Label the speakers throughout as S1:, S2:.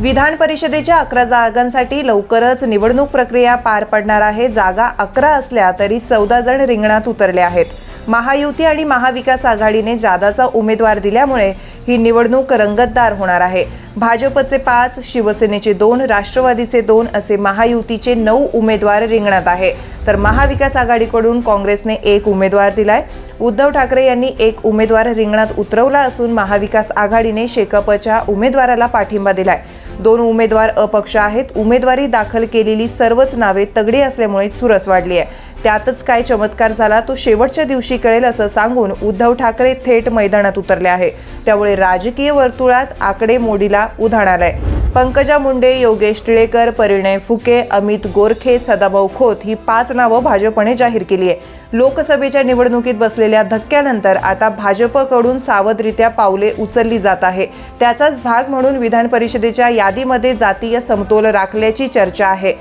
S1: विधान परिषदेच्या अकरा जागांसाठी लवकरच निवडणूक प्रक्रिया पार पडणार आहे. जागा अकरा असल्या तरी चौदा जण रिंगणात उतरले आहेत. महायुती आणि महाविकास आघाडीने जादाचा उमेदवार दिल्यामुळे ही निवडणूक रंगतदार होणार आहे. भाजपचे पाच शिवसेनेचे दोन राष्ट्रवादीचे दोन असे महायुतीचे नऊ उमेदवार रिंगणात आहे. तर महाविकास आघाडीकडून काँग्रेसने एक उमेदवार दिलाय. उद्धव ठाकरे यांनी एक उमेदवार रिंगणात उतरवला असून महाविकास आघाडीने शेकापच्या उमेदवाराला पाठिंबा दिलाय. दोन उमेदवार अपक्ष आहेत. उमेदवारी दाखल केलेली सर्वच नावे तगडी असल्यामुळे चुरस वाढली आहे. त्यातच काय चमत्कार झाला तो शेवटच्या दिवशी कळेल असं सांगून उद्धव ठाकरे थेट मैदानात उतरले आहे. त्यामुळे राजकीय वर्तुळात आकडे मोडीला उधाण आलंय. पंकजा मुंडे योगेश टिळेकर परिणय फुके अमित गोरखे सदाभाऊ खोत ही पाच नावं भाजपने जाहीर केली आहे. लोकसभेच्या निवडणुकीत बसलेल्या धक्क्यानंतर आता भाजपकडून सावधरित्या पावले उचलली जात आहे. त्याचाच भाग म्हणून विधान परिषदेच्या यादीमध्ये जातीय समतोल राखल्याची चर्चा आहे.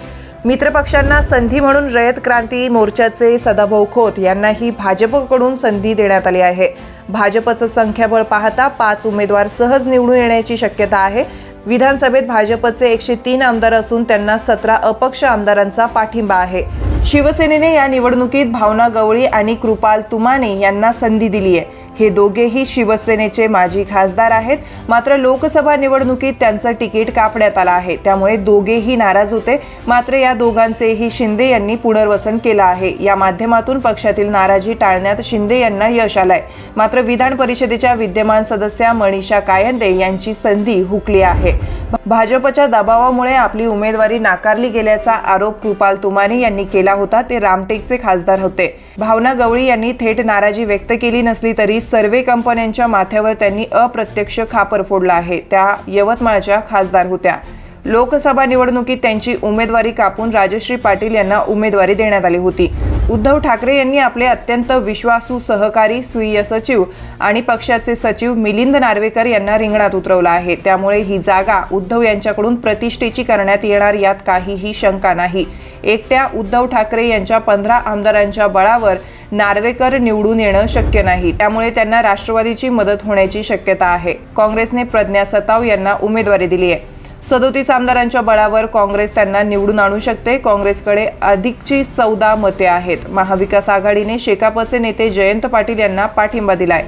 S1: मित्रपक्षांना संधी म्हणून रयत क्रांती मोर्चाचे सदाभाऊ खोत यांनाही भाजपकडून संधी देण्यात आली आहे. भाजपचं संख्याबळ पाहता पाच उमेदवार सहज निवडून येण्याची शक्यता आहे. विधानसभेत भाजपचे एकशे तीन आमदार असून त्यांना सतरा अपक्ष आमदारांचा पाठिंबा आहे. शिवसेनेने या निवडणुकीत भावना गवळी आणि कृपाल तुमाने यांना संधी दिली आहे हे दोघेही शिवसेनेचे माजी खासदार आहेत. मात्र लोकसभा निवडणुकीत त्यांचं तिकीट कापण्यात आलं आहे. त्यामुळे दोघेही नाराज होते. मात्र या दोघांचेही शिंदे यांनी पुनर्वसन केलं आहे. या माध्यमातून पक्षातील नाराजी टाळण्यात शिंदे यांना यश आलंय. मात्र विधान परिषदेच्या विद्यमान सदस्या मनीषा कायंदे यांची संधी हुकली आहे. भाजपच्या दबावामुळे आपली उमेदवारी नाकारली गेल्याचा आरोप कृपाल तुमाने यांनी केला होता. ते रामटेकचे खासदार होते. भावना गवळी यांनी थेट नाराजी व्यक्त केली नसली तरी सर्वे कंपन्यांच्या माथ्यावर त्यांनी अप्रत्यक्ष खापर फोडला आहे. त्या यवतमाळच्या खासदार होत्या. लोकसभा निवडणुकीत त्यांची उमेदवारी कापून राजश्री पाटील यांना उमेदवारी देण्यात आली होती. उद्धव ठाकरे यांनी आपले अत्यंत विश्वासू सहकारी स्वीय सचिव आणि पक्षाचे सचिव मिलिंद नार्वेकर यांना रिंगणात उतरवलं आहे. त्यामुळे ही जागा उद्धव यांच्याकडून प्रतिष्ठेची करण्यात येणार यात काहीही शंका नाही. एकट्या उद्धव ठाकरे यांच्या पंधरा आमदारांच्या बळावर नार्वेकर निवडून येणं शक्य नाही. त्यामुळे त्यांना राष्ट्रवादीची मदत होण्याची शक्यता आहे. काँग्रेसने प्रज्ञा सताव यांना उमेदवारी दिली आहे सदोतीस आमदारांच्या बळावर काँग्रेस त्यांना निवडून आणू शकते. काँग्रेसकडे अधिकची चौदा मते आहेत. महाविकास आघाडीने शेकापचे नेते जयंत पाटील यांना पाठिंबा दिलाय.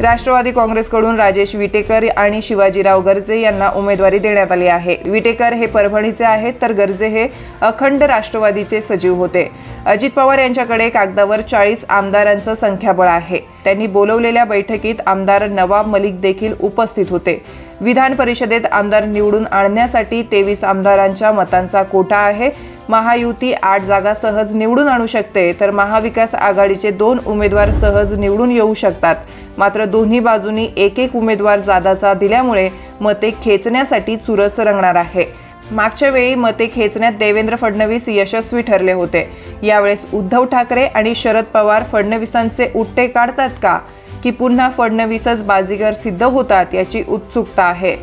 S1: राष्ट्रवादी काँग्रेसकडून राजेश विटेकर आणि शिवाजीराव गर्जे यांना उमेदवारी देण्यात आली आहे. विटेकर हे परभणीचे आहेत तर गर्जे हे अखंड राष्ट्रवादीचे सचिव होते. अजित पवार यांच्याकडे कागदावर चाळीस आमदारांचं संख्याबळ आहे. त्यांनी बोलवलेल्या बैठकीत आमदार नवाब मलिक देखील उपस्थित होते. विधान परिषदेत आमदार निवडून आणण्यासाठी तेवीस आमदारांच्या मतांचा कोटा आहे. महायुती आठ जागा सहज निवडून आणू शकते तर महाविकास आघाडीचे दोन उमेदवार सहज निवडून येऊ शकतात. मात्र दोन्ही बाजूनी एक एक उमेदवार जादाचा दिल्यामुळे मते खेचण्यासाठी चुरस रंगणार आहे. मागच्या वेळी मते खेचण्यात देवेंद्र फडणवीस यशस्वी ठरले होते. यावेळेस उद्धव ठाकरे आणि शरद पवार फडणवीसांचे उट्टे काढतात का? की पुन्हा फडणवीसच बाजीगर सिद्ध होतात याची उत्सुकता आहे.